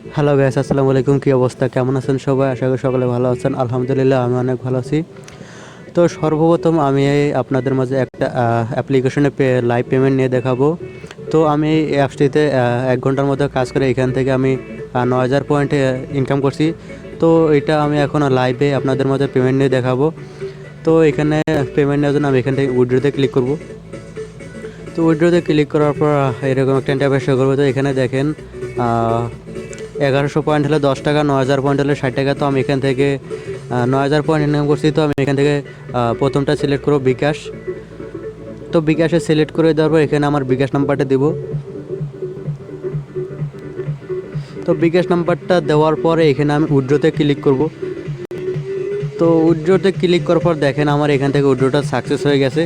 Hello guys আসসালামু আলাইকুম কী অবস্থা? কেমন আছেন সবাই? আশা করি সকলে ভালো আছেন। আলহামদুলিল্লাহ, আমি অনেক ভালো আছি। তো সর্বপ্রথম আমি আপনাদের মাঝে একটা অ্যাপ্লিকেশনে পে লাইভ পেমেন্ট নিয়ে দেখাবো। তো আমি এই অ্যাপসটিতে এক ঘণ্টার মধ্যে কাজ করে এখান থেকে আমি ন হাজার পয়েন্ট ইনকাম করছি। তো এটা আমি এখন লাইভে আপনাদের মাঝে পেমেন্ট নিয়ে দেখাবো। তো এখানে পেমেন্ট নেওয়ার জন্য আমি এখান থেকে উইড্রোতে ক্লিক করব। তো উইড্রোতে ক্লিক করার পর এরকম একটা ইন্টারফেস শো করবে। তো এখানে দেখেন এগারোশো পয়েন্ট হলে দশ টাকা ন হাজার পয়েন্ট হলে ষাট টাকা। তো আমি এখান থেকে ন হাজার পয়েন্ট ইনকাম করছি। তো আমি এখান থেকে প্রথমটা সিলেক্ট করব বিকাশ। তো বিকাশে সিলেক্ট করে দেওয়ার পর এখানে আমার বিকাশ নাম্বারটা দেবো। তো বিকাশ নাম্বারটা দেওয়ার পরে এখানে আমি উইড্রোতে ক্লিক করব। তো উইড্রোতে ক্লিক করার পর দেখেন আমার এখান থেকে উইড্রোটা সাকসেস হয়ে গেছে।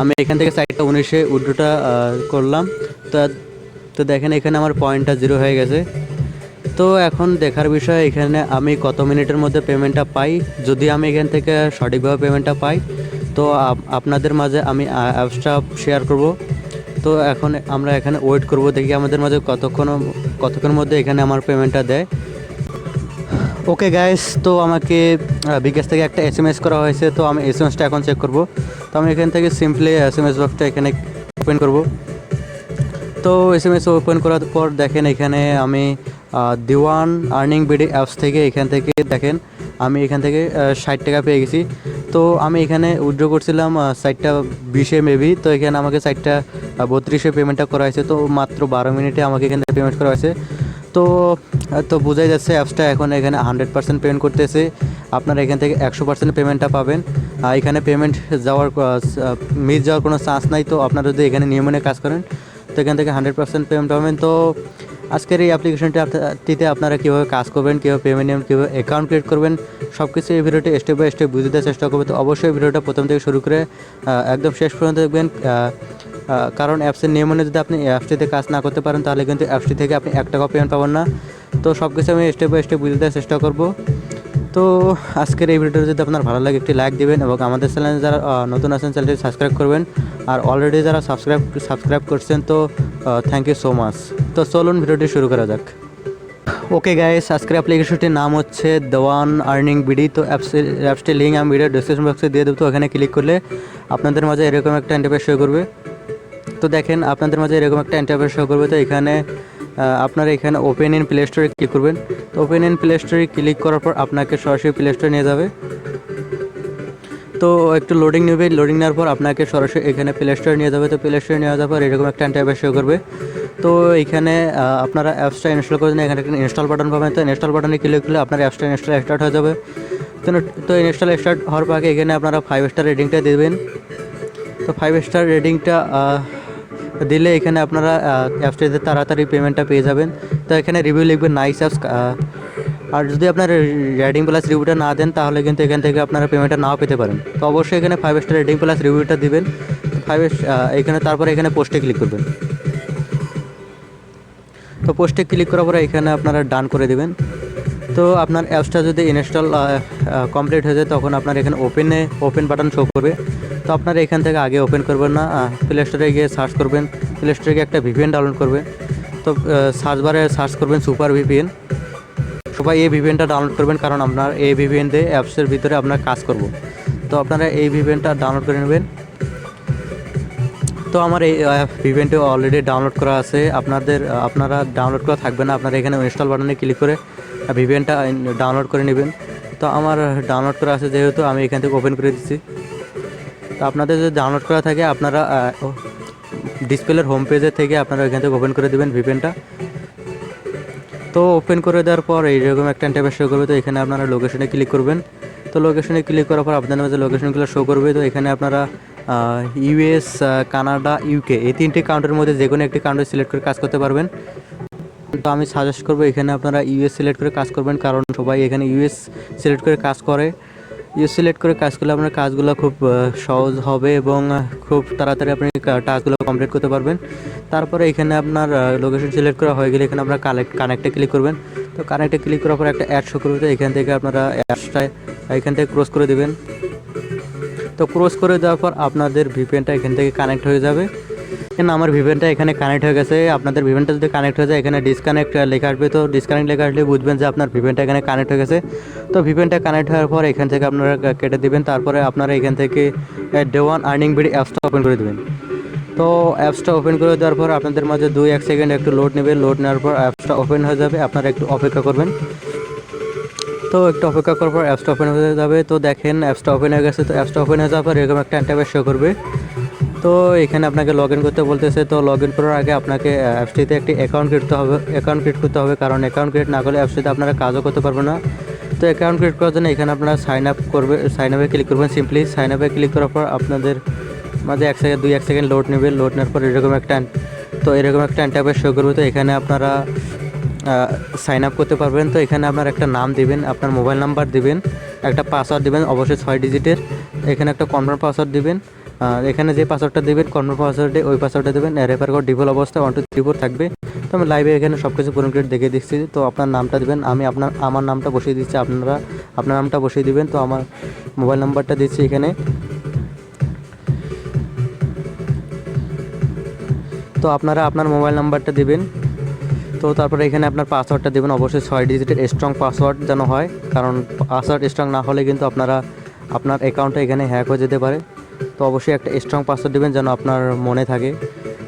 আমি এখান থেকে সাইটটা উনিশে উইড্রোটা করলাম। তো তো দেখেন এখানে আমার পয়েন্টটা জিরো হয়ে গেছে। তো এখন দেখার বিষয় এখানে আমি কত মিনিটের মধ্যে পেমেন্টটা পাই? যদি আমি এখান থেকে সঠিকভাবে পেমেন্টটা পাই, তো আপনাদের মাঝে আমি অ্যাপসটা শেয়ার করব। তো এখন আমরা এখানে ওয়েট করব, দেখি আমাদের মাঝে কতক্ষণ, কতক্ষণের মধ্যে এখানে আমার পেমেন্টটা দেয়। ওকে গাইস তো আমাকে বিকাশ থেকে একটা এস এম এস করা হয়েছে, তো আমি এস এম এসটা এখন চেক করব। তো আমি এখান থেকে সিম্পলি এস এম এস বক্সটা এখানে ওপেন করব। তো এস এম এস ওপেন করার পর দেখেন এখানে আমি দিওয়ান আর্নিং বিডি অ্যাপস থেকে এখান থেকে দেখেন, আমি এখান থেকে ষাট টাকা পেয়ে গেছি। তো আমি এখানে উইড্রো করছিলাম সাইটটা বিশে মেবি তো এখানে আমাকে সাইটটা বত্রিশে পেমেন্টটা করা হয়েছে। তো মাত্র বারো মিনিটে আমাকে এখানে পেমেন্ট করা হয়েছে। তো তো বোঝাই যাচ্ছে অ্যাপসটা এখন এখানে হান্ড্রেড পার্সেন্ট পেমেন্ট করতেছে। আপনারা এখান থেকে একশো পার্সেন্ট পেমেন্টটা পাবেন। এখানে পেমেন্ট যাওয়ার মিস যাওয়ার কোনো চান্স নাই। তো আপনারা যদি এখানে নিয়মনে কাজ করেন, তো এখান থেকে হান্ড্রেড পার্সেন্ট পেমেন্ট পাবেন। তো আজকের এই অ্যাপ্লিকেশনটিতে আপনারা কীভাবে কাজ করবেন, কীভাবে পেমেন্ট নেবেন, কীভাবে অ্যাকাউন্ট ক্রিয়েট করবেন সব কিছু এই ভিডিওটি স্টেপ বাই স্টেপ বুঝে দেওয়ার চেষ্টা করবেন তো অবশ্যই ভিডিওটা প্রথম থেকে শুরু করে একদম শেষ পর্যন্ত দেখবেন। কারণ অ্যাপসের নিয়ম অনুযায়ী যদি আপনি অ্যাপসটিতে কাজ না করতে পারেন, তাহলে কিন্তু অ্যাপসটি থেকে আপনি এক টাকা পেমেন্ট পাবেন না। তো সব কিছু আমি স্টেপ বাই স্টেপ বুঝে দেওয়ার চেষ্টা করব। তো আজকের এই ভিডিওটা যদি আপনার ভালো লাগে একটি লাইক দিবেন এবং আমাদের চ্যানেলে যারা নতুন আছেন চ্যানেলটি সাবস্ক্রাইব করবেন। আর অলরেডি যারা সাবস্ক্রাইব সাবস্ক্রাইব করছেন তো থ্যাংক ইউ সো মাচ তো চলুন ভিডিওটি শুরু করা যাক। ওকে গাইস আজকের অ্যাপ্লিকেশনটির নাম হচ্ছে দেওয়ান আর্নিং বিডি তো অ্যাপসের অ্যাপসটির লিঙ্ক আমি ভিডিও ডিসক্রিপশন বক্সে দিয়ে দেবো। তো ওখানে ক্লিক করলে আপনাদের মাঝে এরকম একটা ইন্টারফেস শো করবে। তো দেখেন, আপনাদের মাঝে এরকম একটা ইন্টারফেস শো করবে। তো এখানে আপনারা এখানে ওপেন ইন প্লে স্টোরে ক্লিক করবেন। তো ওপেন ইন প্লে স্টোরে ক্লিক করার পর আপনাকে সরাসরি প্লে স্টোরে নিয়ে যাবে। তো একটু লোডিং নেবে। লোডিং নেওয়ার পর আপনাকে সরাসরি এখানে প্লে স্টোরে নিয়ে যাবে। তো প্লে স্টোরে নিয়ে যাওয়ার পর এরকম একটা ইন্টারফেস শো করবে। তো এখানে আপনারা অ্যাপসটা ইনস্টল করে দিন। এখানে একটা ইনস্টল বাটন পাবেন। তো ইনস্টল বাটনে ক্লিক করলে আপনার অ্যাপসটা ইনস্টল স্টার্ট হয়ে যাবে। তো তো ইনস্টল স্টার্ট হওয়ার পর আগে এখানে আপনারা ফাইভ স্টার রেটিংটা দেবেন। তো ফাইভ স্টার রেটিংটা দিলে এখানে আপনারা অ্যাপসটিতে তাড়াতাড়ি পেমেন্টটা পেয়ে যাবেন, তো এখানে রিভিউ লিখবেন নাইস অ্যাপস আর যদি আপনার রেডিং প্লাস রিভিউটা না দেন, তাহলে কিন্তু এখান থেকে আপনারা পেমেন্টটা নাও পেতে পারেন। তো অবশ্যই এখানে ফাইভ স্টার রেডিং প্লাস রিভিউটা দিবেন। ফাইভ এখানে তারপরে এখানে পোস্টে ক্লিক করবেন। তো পোস্টে ক্লিক করার পরে এখানে আপনারা ডান করে দেবেন। তো আপনার অ্যাপসটা যদি ইনস্টল কমপ্লিট হয়ে যায়, তখন আপনার এখানে ওপেনে ওপেন বাটন শো করবে। তো আপনারা এখান থেকে আগে ওপেন করবেন না প্লে স্টোরে গিয়ে সার্চ করবেন প্লে স্টোরে গিয়ে একটা ভিপিএন ডাউনলোড করবেন। তো সার্চ বারে সার্চ করবেন সুপার ভিপিএন সবাই এই ভিপিএনটা ডাউনলোড করবেন, কারণ আপনার এই ভিপিএন দিয়ে অ্যাপসের ভিতরে আপনার কাজ করব। তো আপনারা এই ভিপিএনটা ডাউনলোড করে নেবেন। তো আমার এই ইভেন্টে অলরেডি ডাউনলোড করা আছে। আপনাদের, আপনারা ডাউনলোড করা থাকবে না, আপনারা এখানে ইনস্টল বাটনে ক্লিক করে ভিভেনটা ডাউনলোড করে নেবেন। তো আমার ডাউনলোড করা আছে যেহেতু আমি এখান থেকে ওপেন করে দিচ্ছি। তো আপনাদের যদি ডাউনলোড করা থাকে, আপনারা ডিসপ্লের হোম পেজের থেকে আপনারা এখান থেকে ওপেন করে দেবেন ভিপেনটা তো ওপেন করে দেওয়ার পর এইরকম একটা ইন্টারফেস শো করবে, তো এখানে আপনারা লোকেশনে ক্লিক করবেন। তো লোকেশনে ক্লিক করার পর আপনাদের মাঝে লোকেশনগুলো শো করবে, তো এখানে আপনারা ইউএস কানাডা ইউকে এই তিনটি কাউন্টের মধ্যে যে কোনো একটি কাউন্টে সিলেক্ট করে কাজ করতে পারবেন। তো আমি সাজেস্ট করব এখানে আপনারা ইউএস সিলেক্ট করে কাজ করবেন, কারণ সবাই এখানে ইউএস সিলেক্ট করে কাজ করে। ইউএস সিলেক্ট করে কাজ করলে আপনার কাজগুলো খুব সহজ হবে এবং খুব তাড়াতাড়ি আপনি টাস্কগুলো কমপ্লিট করতে পারবেন। তারপরে এখানে আপনার লোকেশন সিলেক্ট করা হয়ে গেলে এখানে আপনারা কানেক্ট কানেক্টে ক্লিক করবেন। তো কানেক্টে ক্লিক করার পর একটা অ্যাড শো করবে এখান থেকে আপনারা অ্যাডসটায় এখান থেকে ক্রস করে দেবেন। তো ক্রস করে দেওয়ার পর আপনাদের ভিপিএনটা এখান থেকে কানেক্ট হয়ে যাবে। কেন আমার ভিভেনটা এখানে কানেক্ট হয়ে গেছে। আপনাদের ভিভেনটা যদি কানেক্ট হয়ে যায়, এখানে ডিসকানেক্ট লেখা আসবে। তো ডিসকানেক্ট লেখা আসলে বুঝবেন যে আপনার ভিভেনটা এখানে কানেক্ট হয়ে গেছে। তো ভিভেনটা কানেক্ট হওয়ার পর এখান থেকে আপনারা কেটে দিবেন। তারপরে আপনারা এখান থেকে ডে ওয়ান আর্নিং বিডি অ্যাপসটা ওপেন করে দেবেন। তো অ্যাপসটা ওপেন করে দেওয়ার পর আপনাদের মাঝে দুই, এক সেকেন্ড একটু লোড নেবে লোড নেওয়ার পর অ্যাপসটা ওপেন হয়ে যাবে। আপনারা একটু অপেক্ষা করবেন। তো একটু অপেক্ষা করার পর অ্যাপসটা ওপেন হয়ে যাবে। তো দেখেন অ্যাপসটা ওপেন হয়ে গেছে। তো অ্যাপসটা ওপেন হয়ে যাওয়ার পর এরকম একটা ইন্টারভেস শো করবে। তো এখানে আপনাকে লগ ইন করতে বলতেছে, তো লগ ইন করার আগে আপনাকে অ্যাপসটিতে একটি অ্যাকাউন্ট করতে হবে অ্যাকাউন্ট ক্রিয়েট করতে হবে, কারণ অ্যাকাউন্ট ক্রিয়েট না করলে অ্যাপসটিতে আপনারা কাজও করতে পারবেন না। তো অ্যাকাউন্ট ক্রিয়েট করার জন্য এখানে আপনারা সাইন আপ করবে সাইন আপে ক্লিক করবেন সিম্পলি সাইন আপে ক্লিক করার পর আপনাদের মাঝে এক সেকেন্ড দুই এক সেকেন্ড লোড নেবে লোড নেওয়ার পর এরকম একটা তো এরকম একটা ইন্টারভেস শো করবে, তো এখানে আপনারা সাইন আপ করতে পারবেন। তো এখানে আপনার একটা নাম দিবেন, আপনার মোবাইল নাম্বার দিবেন, একটা পাসওয়ার্ড দিবেন, অবশ্যই ছয় ডিজিটের এখানে একটা কনফার্ম পাসওয়ার্ড দিবেন। এখানে যে পাসওয়ার্ডটা দেবেন কনফার্ম পাসওয়ার্ডে ওই পাসওয়ার্ডটা দেবেন রেফার কোড ডিফল অবস্থায় ওয়ান টু থ্রি ফোর থাকবে। তো আমি লাইভে এখানে সব কিছু পূরণ করে দেখে দিচ্ছি। তো আপনার নামটা দিবেন, আমি আপনার, আমার নামটা বসিয়ে দিচ্ছি, আপনারা, আপনার নামটা বসিয়ে দিবেন। তো আমার মোবাইল নাম্বারটা দিচ্ছি এখানে। তো আপনারা আপনার মোবাইল নাম্বারটা দিবেন। তো তারপরে এখানে আপনার পাসওয়ার্ডটা দেবেন, অবশ্যই ছয় ডিজিটের স্ট্রং পাসওয়ার্ড যেন হয়। কারণ পাসওয়ার্ড স্ট্রং না হলে কিন্তু আপনারা, আপনার অ্যাকাউন্টটা এখানে হ্যাক হয়ে যেতে পারে। তো অবশ্যই একটা স্ট্রং পাসওয়ার্ড দেবেন যেন আপনার মনে থাকে।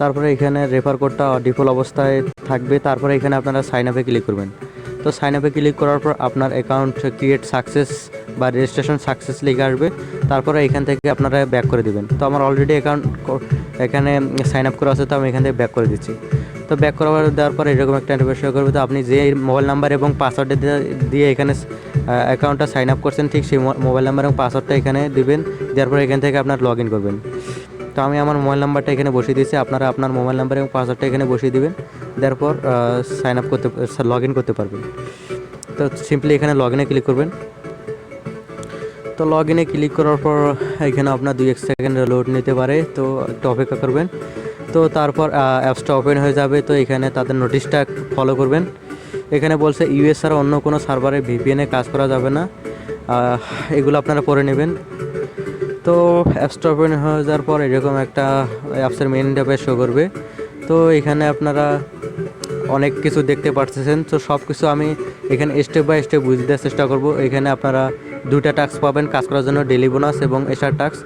তারপরে এখানে রেফার কোডটা ডিফল্ট অবস্থায় থাকবে। তারপরে এখানে আপনারা সাইন আপে ক্লিক করবেন। তো সাইন আপে ক্লিক করার পর আপনার অ্যাকাউন্ট ক্রিয়েট সাকসেস বা রেজিস্ট্রেশন সাকসেস লিখে আসবে। তারপরে এখান থেকে আপনারা ব্যাক করে দেবেন। তো আমার অলরেডি অ্যাকাউন্ট এখানে সাইন আপ করা আছে, তো আমি এখান থেকে ব্যাক করে দিচ্ছি। তো ব্যাক করার দেওয়ার পর এরকম একটা ইন্টারফেস করবে। তো আপনি যে মোবাইল নাম্বার এবং পাসওয়ার্ড দিয়ে এখানে অ্যাকাউন্টটা সাইন আপ করছেন, ঠিক সেই মোবাইল নাম্বার এবং পাসওয়ার্ডটা এখানে দিবেন। দেওয়ার পর এখান থেকে আপনার লগ ইন করবেন। তো আমি আমার মোবাইল নাম্বারটা এখানে বসিয়ে দিয়েছি। আপনারা আপনার মোবাইল নাম্বার এবং পাসওয়ার্ডটা এখানে বসিয়ে দেবেন। দেওয়ার পর সাইন আপ করতে লগ ইন করতে পারবেন। তো সিম্পলি এখানে লগ ইনে ক্লিক করবেন। তো লগ ইনে ক্লিক করার পর এখানে আপনার দুই এক সেকেন্ড লোড নিতে পারে। তো একটু অপেক্ষা করবেন। তো তারপর অ্যাপসটা ওপেন হয়ে যাবে। তো এখানে তাদের নোটিশটা ফলো করবেন। এখানে বলছে ইউএস ছাড়া অন্য কোনো সার্ভারে ভিপিএনে কাজ করা যাবে না। এগুলো আপনারা পরে নেবেন। তো অ্যাপসটা ওপেন হয়ে যাওয়ার পর এরকম একটা অ্যাপসের মেন ইন্টারফেস শো করবে। তো এখানে আপনারা অনেক কিছু দেখতে পাচ্ছেন তো সব কিছু আমি এখানে স্টেপ বাই স্টেপ বুঝতে চেষ্টা করব। এখানে আপনারা দুটা টাস্ক পাবেন, কাজ করার জন্য ডেলি বোনাস এবং এসার টাস্ক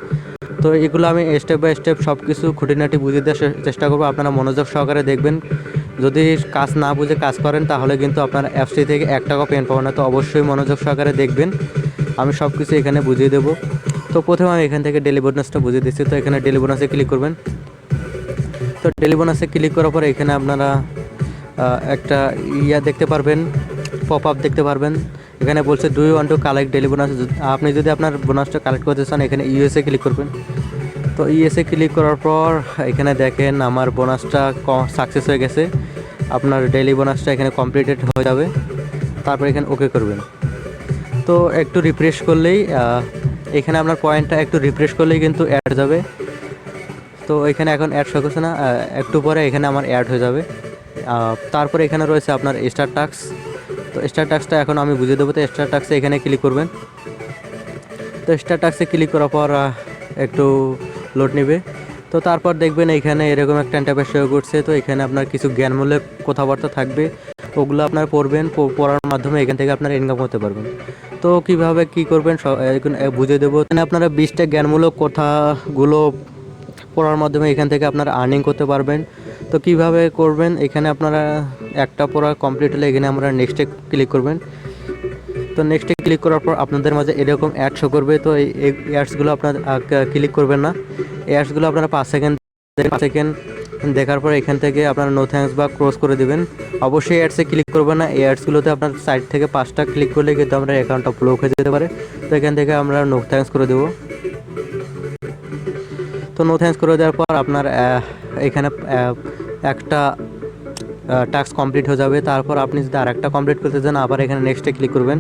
তো এগুলো আমি স্টেপ বাই স্টেপ সব কিছু খুঁটিনাটি বুঝিয়ে দেওয়ার চেষ্টা করব। আপনারা মনোযোগ সহকারে দেখবেন। যদি কাজ না বুঝে কাজ করেন, তাহলে কিন্তু আপনার অ্যাপসটি থেকে এক টাকা পেন পাবেন না। তো অবশ্যই মনোযোগ সহকারে দেখবেন। আমি সব কিছু এখানে বুঝিয়ে দেবো। তো প্রথমে আমি এখান থেকে ডেলি বোনাসটা বুঝিয়ে দিচ্ছি। তো এখানে ডেলি বোনাসে ক্লিক করবেন। তো ডেলি বোনাসে ক্লিক করার পর এখানে আপনারা একটা ইয়া দেখতে পারবেন পপ আপ দেখতে পারবেন। এখানে বলছে do you want to collect daily bonus আপনি যদি আপনার বোনাসটা কালেক্ট করতে চান, এখানে ইউএসএ ক্লিক করবেন। তো ইউএসএ ক্লিক করার পর এখানে দেখেন আমার বোনাসটা সাকসেস হয়ে গেছে। আপনার ডেলি বোনাসটা এখানে কমপ্লিটেড হয়ে যাবে। তারপর এখানে ওকে করবেন। তো একটু রিফ্রেশ করলেই এখানে আপনার পয়েন্টটা একটু রিফ্রেশ করলেই কিন্তু অ্যাড যাবে। তো এখানে এখন অ্যাড শো করছে না। একটু পরে এখানে আমার অ্যাড হয়ে যাবে। তারপরে এখানে রয়েছে আপনার স্টার টাক্স তো স্টার টাক্সটা এখন আমি বুঝিয়ে দেবো। তো স্টার টাক্সে এখানে ক্লিক করবেন। তো স্টার টাক্সে ক্লিক করার পর একটু লোড নেবে। তো তারপর দেখবেন এখানে এরকম একটা ইন্টারফেস শো করছে। তো এখানে আপনার কিছু জ্ঞানমূলক কথাবার্তা থাকবে। ওগুলো আপনার পড়বেন পড়ার মাধ্যমে এখান থেকে আপনারা ইনকাম করতে পারবেন। তো কীভাবে কি করবেন বুঝিয়ে দেবো। এখানে আপনারা বিশটা জ্ঞানমূলক কথাগুলো পড়ার মাধ্যমে এখান থেকে আপনারা আর্নিং করতে পারবেন। তো কীভাবে করবেন? এখানে আপনারা একটা পড়া কমপ্লিট হলে এখানে আমরা নেক্সটে ক্লিক করবেন। তো নেক্সটে ক্লিক করার পর আপনাদের মাঝে এরকম অ্যাড শো করবে। তো এই অ্যাডসগুলো আপনার ক্লিক করবেন না। অ্যাডসগুলো আপনারা পাঁচ সেকেন্ড পাঁচ সেকেন্ড দেখার পর এখান থেকে আপনারা নো থ্যাঙ্কস বা ক্রস করে দিবেন। অবশ্যই অ্যাডসে ক্লিক করবেন না। এই অ্যাডসগুলোতে আপনার সাইড থেকে পাঁচটা ক্লিক করলে কিন্তু আমরা অ্যাকাউন্টটা ব্লক হয়ে যেতে পারে। তো এখান থেকে আমরা নো থ্যাঙ্কস করে দেবো। তো নো থ্যাঙ্কস করে দেওয়ার পর আপনার এখানে একটা টাস্ক কমপ্লিট হয়ে যাবে। তারপর আপনি যদি আর একটা কমপ্লিট করতে চান, আবার এখানে নেক্সটে ক্লিক করবেন।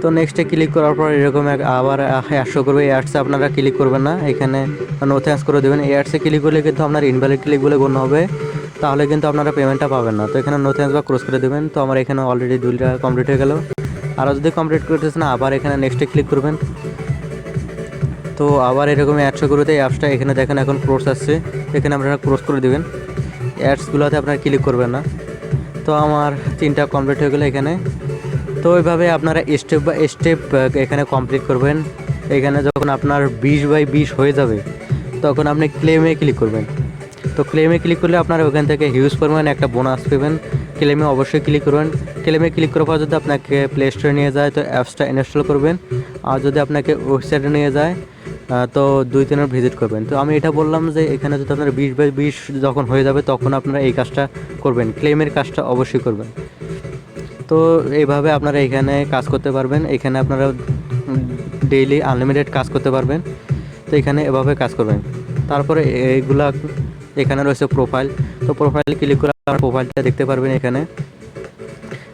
তো নেক্সটে ক্লিক করার পর এরকম এক, আবার অ্যাডশো করবে। অ্যাডসে আপনারা ক্লিক করবেন না। এখানে নো থ্যাঙ্কস করে দেবেন। এই অ্যাডসে ক্লিক করলে কিন্তু আপনার ইনভ্যালিড ক্লিক বলে গণ্য হবে। তাহলে কিন্তু আপনারা পেমেন্টটা পাবেন না। তো এখানে নো থ্যাঙ্কস বা ক্রস করে দেবেন। তো আমার এখানে অলরেডি দুইটা কমপ্লিট হয়ে গেল। আরও যদি কমপ্লিট করতেছে না আবার এখানে নেক্সটে ক্লিক করবেন। তো আবার এরকম অ্যাডসও করতে অ্যাপসটা এখানে দেখেন এখন ক্রোস আসছে। এখানে আপনারা ক্রোস করে দেবেন। অ্যাডসগুলোতে আপনারা ক্লিক করবেন না। তো আমার তিনটা কমপ্লিট হয়ে গেলো এখানে। তো ওইভাবে আপনারা স্টেপ বাই স্টেপ এখানে কমপ্লিট করবেন। এখানে যখন আপনার বিশ বাই বিশ হয়ে যাবে, তখন আপনি ক্লেমে ক্লিক করবেন। তো ক্লেমে ক্লিক করলে আপনারা ওখান থেকে হিউজ পরিমাণ একটা বোনাস পাবেন। ক্লেমে অবশ্যই ক্লিক করবেন। ক্লেমে ক্লিক করার পর যদি আপনাকে প্লে স্টোরে নিয়ে যায়, তো অ্যাপসটা ইনস্টল করবেন। আর যদি আপনাকে ওয়েবসাইটে নিয়ে যায় তো দুই তিনবার ভিজিট করবেন। তো আমি এটা বললাম যে এখানে যদি আপনার বিশ বাই বিশ যখন হয়ে যাবে, তখন আপনারা এই কাজটা করবেন। ক্লেমের কাজটা অবশ্যই করবেন। তো এইভাবে আপনারা এখানে কাজ করতে পারবেন। এখানে আপনারা ডেইলি আনলিমিটেড কাজ করতে পারবেন। তো এখানে এভাবে কাজ করবেন। তারপরে এইগুলা এখানে রয়েছে প্রোফাইল তো প্রোফাইল ক্লিক করে আপনার প্রোফাইলটা দেখতে পারবেন এখানে।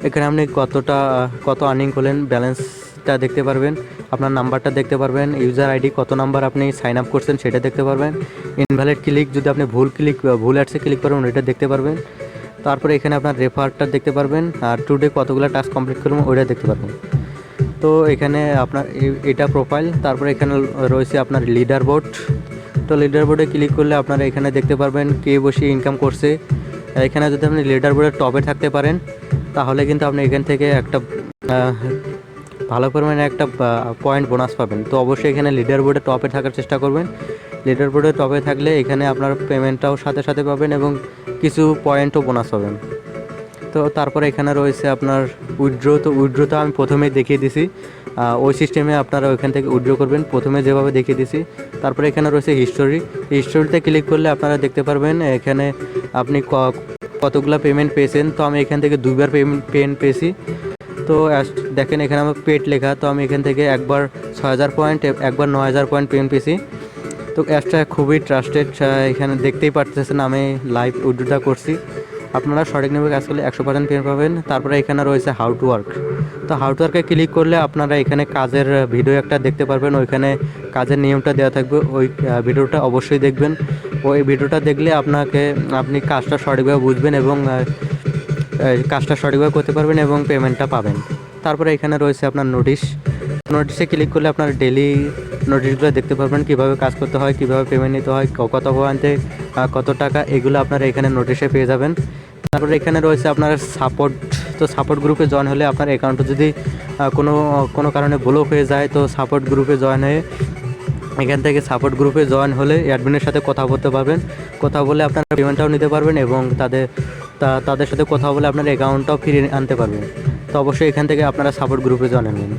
এখানে আপনি কতটা, কত আর্নিং করলেন ব্যালেন্সটা দেখতে পারবেন। আপনার নাম্বারটা দেখতে পারবেন ইউজার আইডি কত নাম্বার আপনি সাইন আপ করছেন সেটা দেখতে পারবেন। ইনভ্যালিড ক্লিক যদি আপনি ভুল ক্লিক ভুল অ্যাডসে ক্লিক করবেন ওইটা দেখতে পারবেন। তারপরে এখানে আপনার রেফারটা দেখতে পারবেন, আর টুডে কতগুলো টাস্ক কমপ্লিট করবেন ওইটা দেখতে পারবেন। তো এখানে আপনার এটা প্রোফাইল তারপরে এখানে রয়েছে আপনার লিডার বোর্ড তো লিডার বোর্ডে ক্লিক করলে আপনারা এখানে দেখতে পারবেন কে বসে ইনকাম করছে। এখানে যদি আপনি লিডার বোর্ডের টপে থাকতে পারেন, তাহলে কিন্তু আপনি এখান থেকে একটা ভালো পরিমাণে একটা পয়েন্ট বোনাস পাবেন। তো অবশ্যই এখানে লিডার বোর্ডে টপে থাকার চেষ্টা করবেন। লিডার বোর্ডে টপে থাকলে এখানে আপনার পেমেন্টটাও সাথে সাথে পাবেন এবং কিছু পয়েন্টও বোনাস পাবেন। তো তারপরে এখানে রয়েছে আপনার উইড্রো তো উইড্রো তো আমি প্রথমেই দেখিয়ে দিছি। ওই সিস্টেমে আপনারা ওইখান থেকে উইড্রো করবেন। প্রথমে যেভাবে দেখিয়ে দিছি, তারপরে এখানে রয়েছে হিস্টোরি হিস্টোরিতে ক্লিক করলে আপনারা দেখতে পারবেন, এখানে আপনি কতগুলো পেমেন্ট পেয়েছেন। তো আমি এখান থেকে দুইবার পেমেন্ট পেমেন্ট পেয়েছি। তো দেখেন এখানে আমার পেট লেখা, তো আমি এখান থেকে একবার ছয় হাজার পয়েন্ট একবার নয় হাজার পয়েন্ট পেমেন্ট পেয়েছি। তো অ্যাপসটা খুবই ট্রাস্টেড এখানে দেখতেই পারতেছেন আমি লাইভ উইড্রোটা করছি। আপনারা সঠিকভাবে কাজ করলে একশো পার্সেন্ট পেমেন্ট পাবেন। তারপরে এখানে রয়েছে হাউ টু ওয়ার্ক তো হাউ টু ওয়ার্কে ক্লিক করলে আপনারা এখানে কাজের ভিডিও একটা দেখতে পারবেন। ওইখানে কাজের নিয়মটা দেওয়া থাকবে। ওই ভিডিওটা অবশ্যই দেখবেন। ওই ভিডিওটা দেখলে আপনাকে, আপনি কাজটা সঠিকভাবে বুঝবেন এবং কাজটা সঠিকভাবে করতে পারবেন এবং পেমেন্টটা পাবেন। তারপরে এখানে রয়েছে আপনার নোটিশ নোটিশে ক্লিক করলে আপনার ডেলি নোটিশগুলো দেখতে পারবেন, কীভাবে কাজ করতে হয়, কীভাবে পেমেন্ট নিতে হয় কত পয়েন্টে কত টাকা, এগুলো আপনারা এখানে নোটিশে পেয়ে যাবেন। তারপরে এখানে রয়েছে আপনার সাপোর্ট তো সাপোর্ট গ্রুপে জয়েন হলে আপনার অ্যাকাউন্টে যদি কোনো কোনো কারণে ব্লক হয়ে যায়, তো সাপোর্ট গ্রুপে জয়েন হয়ে এখান থেকে সাপোর্ট গ্রুপে জয়েন হলে অ্যাডমিনের সাথে কথা বলতে পারবেন। কথা বলে আপনারা পেমেন্টটাও নিতে পারবেন এবং তাদের তা- তাদের সাথে কথা বলে আপনার অ্যাকাউন্টটাও ফিরিয়ে আনতে পারবেন। তো অবশ্যই এখান থেকে আপনারা সাপোর্ট গ্রুপে জয়েন নেবেন।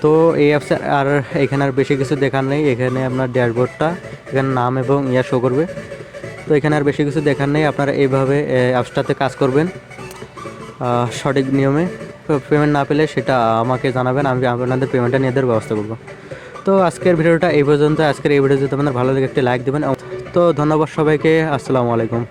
তো এই অ্যাপসে আর এখানে আর বেশি কিছু দেখার নেই। এখানে আপনার ড্যাশবোর্ডটা এখানে নাম এবং ইয়া শো করবে। তো এখানে আর বেশি কিছু দেখার নেই। আপনারা এইভাবে অ্যাপসটাতে কাজ করবেন। সঠিক নিয়মে। পেমেন্ট না পেলে সেটা আমাকে জানাবেন। আমি আপনাদের পেমেন্টটা নিয়ে দেওয়ার ব্যবস্থা করব। তো আজকের ভিডিওটা এই পর্যন্ত। আজকের এই ভিডিও যদি আপনাদের ভালো লাগে একটি লাইক দেবেন। তো ধন্যবাদ সবাইকে। আসসালামু আলাইকুম।